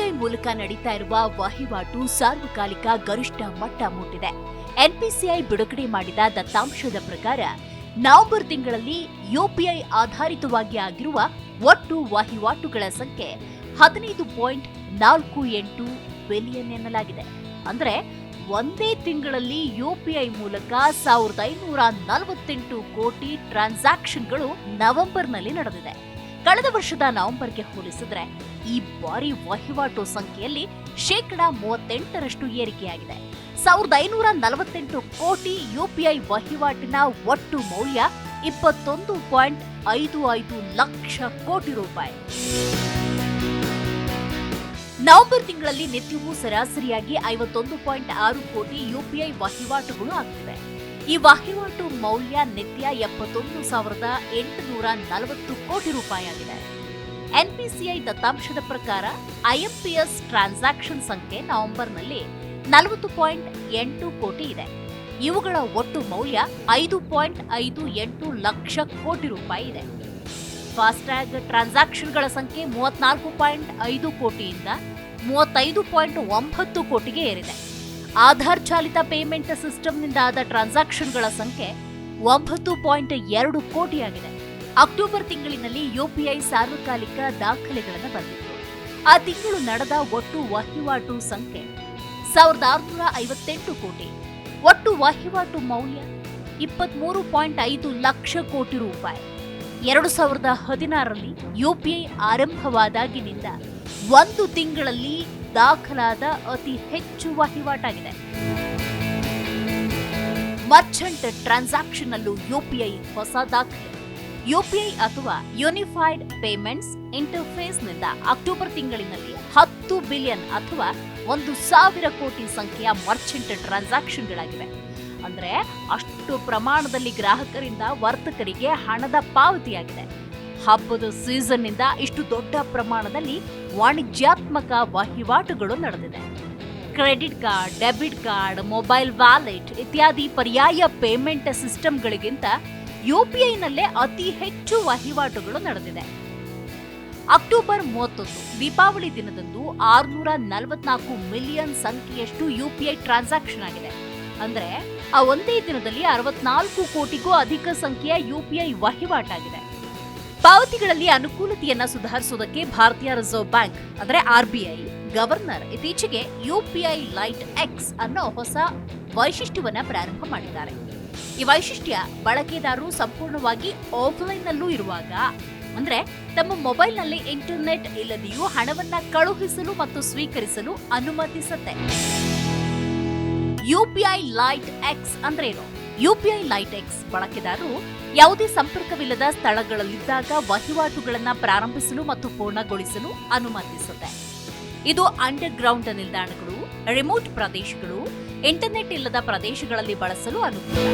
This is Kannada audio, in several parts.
ಆಗ್ತಾ ಇರುವ ವಹಿವಾಟು ಸಾರ್ವಕಾಲಿಕ ಗರಿಷ್ಠ ಮಟ್ಟ ಮುಟ್ಟಿದೆ. ಎನ್ಪಿಸಿಐ ಬಿಡುಗಡೆ ಮಾಡಿದ ದತ್ತಾಂಶದ ಪ್ರಕಾರ, ನವೆಂಬರ್ ತಿಂಗಳಲ್ಲಿ ಯುಪಿಐ ಆಧಾರಿತವಾಗಿ ಆಗಿರುವ ಒಟ್ಟು ವಹಿವಾಟುಗಳ ಸಂಖ್ಯೆ ಹದಿನೈದು ಪಾಯಿಂಟ್ ನಾಲ್ಕು ಎಂಟು ಬಿಲಿಯನ್ ಎನ್ನಲಾಗಿದೆ. ಅಂದರೆ ಒಂದೇ ತಿಂಗಳಲ್ಲಿ ಯುಪಿಐ ಮೂಲಕ ಸಾವಿರದ ಐನೂರ ನಲವತ್ತೆಂಟು ಕೋಟಿ ಟ್ರಾನ್ಸಾಕ್ಷನ್ಗಳು ನವೆಂಬರ್ನಲ್ಲಿ ನಡೆದಿದೆ. ಕಳೆದ ವರ್ಷದ ನವೆಂಬರ್ಗೆ ಹೋಲಿಸಿದ್ರೆ ಈ ಬಾರಿ ವಹಿವಾಟು ಸಂಖ್ಯೆಯಲ್ಲಿ ಶೇಕಡ ಮೂವತ್ತೆಂಟರಷ್ಟು ಏರಿಕೆಯಾಗಿದೆ. ಸಾವಿರದ ಐನೂರ ನಲವತ್ತೆಂಟು ಕೋಟಿ ಯುಪಿಐ ವಹಿವಾಟಿನ ಒಟ್ಟು ಮೌಲ್ಯ ಇಪ್ಪತ್ತೊಂದು ಪಾಯಿಂಟ್ ಐದು ಐದು ಲಕ್ಷ ಕೋಟಿ ರೂಪಾಯಿ. ನವೆಂಬರ್ ತಿಂಗಳಲ್ಲಿ ನಿತ್ಯವೂ ಸರಾಸರಿಯಾಗಿ ಐವತ್ತೊಂದು ಪಾಯಿಂಟ್ ಆರು ಕೋಟಿ ಯುಪಿಐ ವಹಿವಾಟುಗಳು ಆಗ್ತಿವೆ. ಈ ವಹಿವಾಟು ಮೌಲ್ಯ ನಿತ್ಯ ಎಪ್ಪತ್ತೊಂದು ಸಾವಿರದ ಎಂಟುನೂರ ನಲವತ್ತು ಕೋಟಿ ರೂಪಾಯಿ ಆಗಿದೆ ಎನ್ಪಿಸಿಐ ದತ್ತಾಂಶದ ಪ್ರಕಾರ ಐಎಂಪಿಎಸ್ ಟ್ರಾನ್ಸಾಕ್ಷನ್ ಸಂಖ್ಯೆ ನವೆಂಬರ್ನಲ್ಲಿ ನಲವತ್ತು ಪಾಯಿಂಟ್ ಎಂಟು ಕೋಟಿ ಇದೆ. ಇವುಗಳ ಒಟ್ಟು ಮೌಲ್ಯ ಐದು ಪಾಯಿಂಟ್ ಐದು ಎಂಟು ಲಕ್ಷ ಕೋಟಿ ರೂಪಾಯಿ ಇದೆ. ಫಾಸ್ಟ್ಯಾಗ್ ಟ್ರಾನ್ಸಾಕ್ಷನ್ಗಳ ಸಂಖ್ಯೆ ಮೂವತ್ನಾಲ್ಕು ಪಾಯಿಂಟ್ ಐದು ಕೋಟಿಯಿಂದ ಮೂವತ್ತೈದು ಪಾಯಿಂಟ್ ಒಂಬತ್ತು ಕೋಟಿಗೆ ಏರಿದೆ. ಆಧಾರ್ ಚಾಲಿತ ಪೇಮೆಂಟ್ ಸಿಸ್ಟಮ್ನಿಂದ ಆದ ಟ್ರಾನ್ಸಾಕ್ಷನ್ಗಳ ಸಂಖ್ಯೆ ಒಂಬತ್ತು ಪಾಯಿಂಟ್ ಎರಡು ಕೋಟಿಯಾಗಿದೆ. ಅಕ್ಟೋಬರ್ ತಿಂಗಳಿನಲ್ಲಿ ಯುಪಿಐ ಸಾರ್ವಕಾಲಿಕ ದಾಖಲೆಗಳನ್ನು ಬಂದಿತ್ತು. ಆ ತಿಂಗಳು ನಡೆದ ಒಟ್ಟು ವಹಿವಾಟು ಸಂಖ್ಯೆ ಸಾವಿರದ ಆರುನೂರ ಐವತ್ತೆಂಟು ಕೋಟಿ. ಒಟ್ಟು ವಹಿವಾಟು ಮೌಲ್ಯ ಇಪ್ಪತ್ಮೂರು ಪಾಯಿಂಟ್ ಐದು ಲಕ್ಷ ಕೋಟಿ ರೂಪಾಯಿ. ಎರಡು ಸಾವಿರದ ಹದಿನಾರರಲ್ಲಿ ಯುಪಿಐ ಆರಂಭವಾದಾಗಿನಿಂದ ಒಂದು ತಿಂಗಳಲ್ಲಿ ದಾಖಲಾದ ಅತಿ ಹೆಚ್ಚು ವಹಿವಾಟಾಗಿದೆ. ಮರ್ಚೆಂಟ್ ಟ್ರಾನ್ಸಾಕ್ಷನ್ ಅಲ್ಲೂ ಯುಪಿಐ ಹೊಸ ದಾಖಲೆ. ಯುಪಿಐ ಅಥವಾ ಯೂನಿಫೈಡ್ ಪೇಮೆಂಟ್ಸ್ ಇಂಟರ್ಫೇಸ್ನಿಂದ ಅಕ್ಟೋಬರ್ ತಿಂಗಳಿನಲ್ಲಿ ಹತ್ತು ಬಿಲಿಯನ್ ಅಥವಾ ಒಂದು ಸಾವಿರ ಕೋಟಿ ಸಂಖ್ಯೆಯ ಮರ್ಚೆಂಟ್ ಟ್ರಾನ್ಸಾಕ್ಷನ್ಗಳಾಗಿವೆ. ಅಂದ್ರೆ ಅಷ್ಟು ಪ್ರಮಾಣದಲ್ಲಿ ಗ್ರಾಹಕರಿಂದ ವರ್ತಕರಿಗೆ ಹಣದ ಪಾವತಿಯಾಗಿದೆ. ಹಬ್ಬದ ಸೀಸನ್ನಿಂದ ಇಷ್ಟು ದೊಡ್ಡ ಪ್ರಮಾಣದಲ್ಲಿ ವಾಣಿಜ್ಯಾತ್ಮಕ ವಹಿವಾಟುಗಳು ನಡೆದಿದೆ. Credit card, debit card, mobile wallet ಇತ್ಯಾದಿ ಪರ್ಯಾಯ ಪೇಮೆಂಟ್ ಸಿಸ್ಟಮ್ಗಳಿಗಿಂತ ಯುಪಿಐನಲ್ಲೇ ಅತಿ ಹೆಚ್ಚು ವಹಿವಾಟುಗಳು ನಡೆದಿದೆ. ಅಕ್ಟೋಬರ್ ಮೂವತ್ತೊಂದು, ದೀಪಾವಳಿ ದಿನದಂದು ಆರುನೂರ ನಲವತ್ನಾಲ್ಕು ಮಿಲಿಯನ್ ಸಂಖ್ಯೆಯಷ್ಟು ಯುಪಿಐ ಟ್ರಾನ್ಸಾಕ್ಷನ್ ಆಗಿದೆ. ಅಂದ್ರೆ ಆ ಒಂದೇ ದಿನದಲ್ಲಿ ಅರವತ್ನಾಲ್ಕು ಕೋಟಿಗೂ ಅಧಿಕ ಸಂಖ್ಯೆಯ ಯುಪಿಐ ವಹಿವಾಟಾಗಿದೆ. ಪಾವತಿಗಳಲ್ಲಿ ಅನುಕೂಲತೆಯನ್ನ ಸುಧಾರಿಸುವುದಕ್ಕೆ ಭಾರತೀಯ ರಿಸರ್ವ್ ಬ್ಯಾಂಕ್, ಅಂದ್ರೆ ಆರ್ಬಿಐ ಗವರ್ನರ್ ಇತ್ತೀಚೆಗೆ ಯುಪಿಐ ಲೈಟ್ ಎಕ್ಸ್ ಅನ್ನೋ ಹೊಸ ವೈಶಿಷ್ಟ್ಯವನ್ನ ಪ್ರಾರಂಭ ಮಾಡಿದ್ದಾರೆ. ಈ ವೈಶಿಷ್ಟ್ಯ ಬಳಕೆದಾರರು ಸಂಪೂರ್ಣವಾಗಿ ಆಫ್ಲೈನ್ನಲ್ಲೂ ಇರುವಾಗ, ಅಂದ್ರೆ ತಮ್ಮ ಮೊಬೈಲ್ನಲ್ಲಿ ಇಂಟರ್ನೆಟ್ ಇಲ್ಲದೆಯೂ ಹಣವನ್ನ ಕಳುಹಿಸಲು ಮತ್ತು ಸ್ವೀಕರಿಸಲು ಅನುಮತಿಸುತ್ತೆ. ಯುಪಿಐ ಲೈಟ್ ಎಕ್ಸ್ ಅಂದ್ರೇನು? ಯುಪಿಐ ಲೈಟ್ ಎಕ್ಸ್ ಬಳಕೆದಾರರು ಯಾವುದೇ ಸಂಪರ್ಕವಿಲ್ಲದ ಸ್ಥಳಗಳಲ್ಲಿದ್ದಾಗ ವಹಿವಾಟುಗಳನ್ನು ಪ್ರಾರಂಭಿಸಲು ಮತ್ತು ಪೂರ್ಣಗೊಳಿಸಲು ಅನುಮತಿಸುತ್ತೆ. ಇದು ಅಂಡರ್ ಗ್ರೌಂಡ್ ನಿಲ್ದಾಣಗಳು, ರಿಮೋಟ್ ಪ್ರದೇಶಗಳು, ಇಂಟರ್ನೆಟ್ ಇಲ್ಲದ ಪ್ರದೇಶಗಳಲ್ಲಿ ಬಳಸಲು ಅನುಕೂಲ.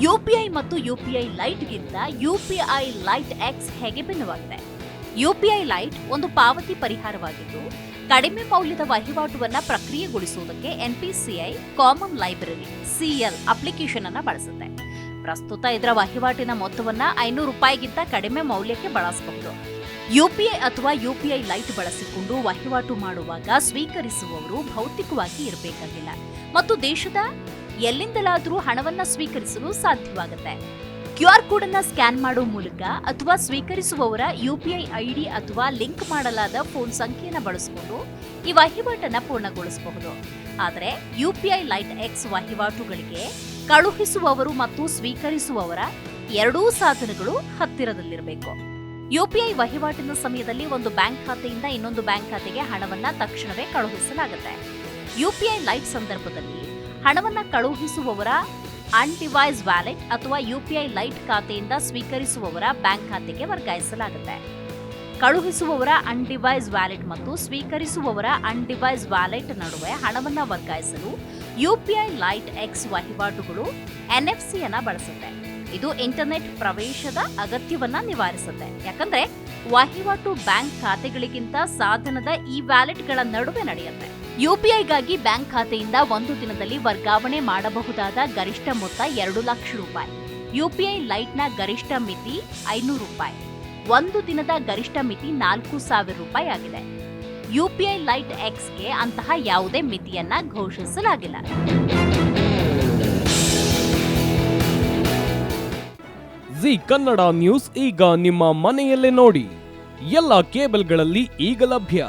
ಯುಪಿಐ ಮತ್ತು ಯುಪಿಐ ಲೈಟ್ಗಿಂತ ಯುಪಿಐ ಲೈಟ್ ಎಕ್ಸ್ ಹೇಗೆ ಭಿನ್ನವಾಗಿದೆ? ಯುಪಿಐ ಲೈಟ್ ಒಂದು ಪಾವತಿ ಪರಿಹಾರವಾಗಿದ್ದು, ಕಡಿಮೆ ಮೌಲ್ಯದ ವಹಿವಾಟುವನ್ನ ಪ್ರಕ್ರಿಯೆಗೊಳಿಸುವುದಕ್ಕೆ NPCI common library CL application ಅನ್ನು ಬಳಸುತ್ತೆ. ಪ್ರಸ್ತುತ ಇದರ ವಹಿವಾಟಿನ ಮೊತ್ತವನ್ನು ಐನೂರು ರೂಪಾಯಿಗಿಂತ ಕಡಿಮೆ ಮೌಲ್ಯಕ್ಕೆ ಬಳಸಬಹುದು. ಯುಪಿಐ ಅಥವಾ ಯುಪಿಐ ಲೈಟ್ ಬಳಸಿಕೊಂಡು ವಹಿವಾಟು ಮಾಡುವಾಗ ಸ್ವೀಕರಿಸುವವರು ಭೌತಿಕವಾಗಿ ಇರಬೇಕಾಗಿಲ್ಲ. ಮತ್ತು ದೇಶದ ಎಲ್ಲಿಂದಲಾದರೂ ಹಣವನ್ನು ಸ್ವೀಕರಿಸಲು ಸಾಧ್ಯವಾಗುತ್ತೆ. ಕ್ಯೂ ಆರ್ ಕೋಡ್ ಅನ್ನ ಸ್ಕ್ಯಾನ್ ಮಾಡುವ ಮೂಲಕ ಅಥವಾ ಸ್ವೀಕರಿಸುವವರ ಯುಪಿಐ ಐಡಿ ಅಥವಾ ಲಿಂಕ್ ಮಾಡಲಾದ ಫೋನ್ ಸಂಖ್ಯೆಯನ್ನು ಬಳಸಿಕೊಂಡು ಈ ವಹಿವಾಟನ್ನು ಪೂರ್ಣಗೊಳಿಸಬಹುದು. ಆದರೆ ಯುಪಿಐ ಲೈಟ್ ಎಕ್ಸ್ ವಹಿವಾಟುಗಳಿಗೆ ಕಳುಹಿಸುವವರು ಮತ್ತು ಸ್ವೀಕರಿಸುವವರ ಎರಡೂ ಸಾಧನಗಳು ಹತ್ತಿರದಲ್ಲಿರಬೇಕು. ಯುಪಿಐ ವಹಿವಾಟಿನ ಸಮಯದಲ್ಲಿ ಒಂದು ಬ್ಯಾಂಕ್ ಖಾತೆಯಿಂದ ಇನ್ನೊಂದು ಬ್ಯಾಂಕ್ ಖಾತೆಗೆ ಹಣವನ್ನ ತಕ್ಷಣವೇ ಕಳುಹಿಸಲಾಗುತ್ತೆ. ಯುಪಿಐ ಲೈಟ್ ಸಂದರ್ಭದಲ್ಲಿ ಹಣವನ್ನ ಕಳುಹಿಸುವವರ ಅನ್ಡಿವೈಸ್ ವ್ಯಾಲೆಟ್ ಅಥವಾ ಯುಪಿಐ ಲೈಟ್ ಖಾತೆಯಿಂದ ಸ್ವೀಕರಿಸುವವರ ಬ್ಯಾಂಕ್ ಖಾತೆಗೆ ವರ್ಗಾಯಿಸಲಾಗುತ್ತೆ. ಕಳುಹಿಸುವವರ ಅನ್ಡಿವೈಸ್ ವ್ಯಾಲೆಟ್ ಮತ್ತು ಸ್ವೀಕರಿಸುವವರ ಅನ್ಡಿವೈಸ್ ವ್ಯಾಲೆಟ್ ನಡುವೆ ಹಣವನ್ನು ವರ್ಗಾಯಿಸಲು ಯುಪಿಐ ಲೈಟ್ ಎಕ್ಸ್ ವಹಿವಾಟುಗಳು ಎನ್ಎಫ್ಸಿಯನ್ನು ಬಳಸುತ್ತೆ. ಇದು ಇಂಟರ್ನೆಟ್ ಪ್ರವೇಶದ ಅಗತ್ಯವನ್ನು ನಿವಾರಿಸುತ್ತೆ. ಯಾಕಂದ್ರೆ ವಹಿವಾಟು ಬ್ಯಾಂಕ್ ಖಾತೆಗಳಿಗಿಂತ ಸಾಧನದ ಈ ವ್ಯಾಲೆಟ್ಗಳ ನಡುವೆ ನಡೆಯುತ್ತೆ. ಯುಪಿಐಗಾಗಿ ಬ್ಯಾಂಕ್ ಖಾತೆಯಿಂದ ಒಂದು ದಿನದಲ್ಲಿ ವರ್ಗಾವಣೆ ಮಾಡಬಹುದಾದ ಗರಿಷ್ಠ ಮೊತ್ತ ಎರಡು ಲಕ್ಷ ರೂಪಾಯಿ. ಯುಪಿಐ ಲೈಟ್ನ ಗರಿಷ್ಠ ಮಿತಿ ಐನೂರು ರೂಪಾಯಿ. ಒಂದು ದಿನದ ಗರಿಷ್ಠ ಮಿತಿ ನಾಲ್ಕು ಸಾವಿರ ರೂಪಾಯಿ ಆಗಿದೆ. ಯುಪಿಐ ಲೈಟ್ ಎಕ್ಸ್ಗೆ ಅಂತಹ ಯಾವುದೇ ಮಿತಿಯನ್ನ ಘೋಷಿಸಲಾಗಿಲ್ಲ. ಜಿ ಕನ್ನಡ ನ್ಯೂಸ್ ಈಗ ನಿಮ್ಮ ಮನೆಯಲ್ಲೇ ನೋಡಿ. ಎಲ್ಲ ಕೇಬಲ್ಗಳಲ್ಲಿ ಈಗ ಲಭ್ಯ.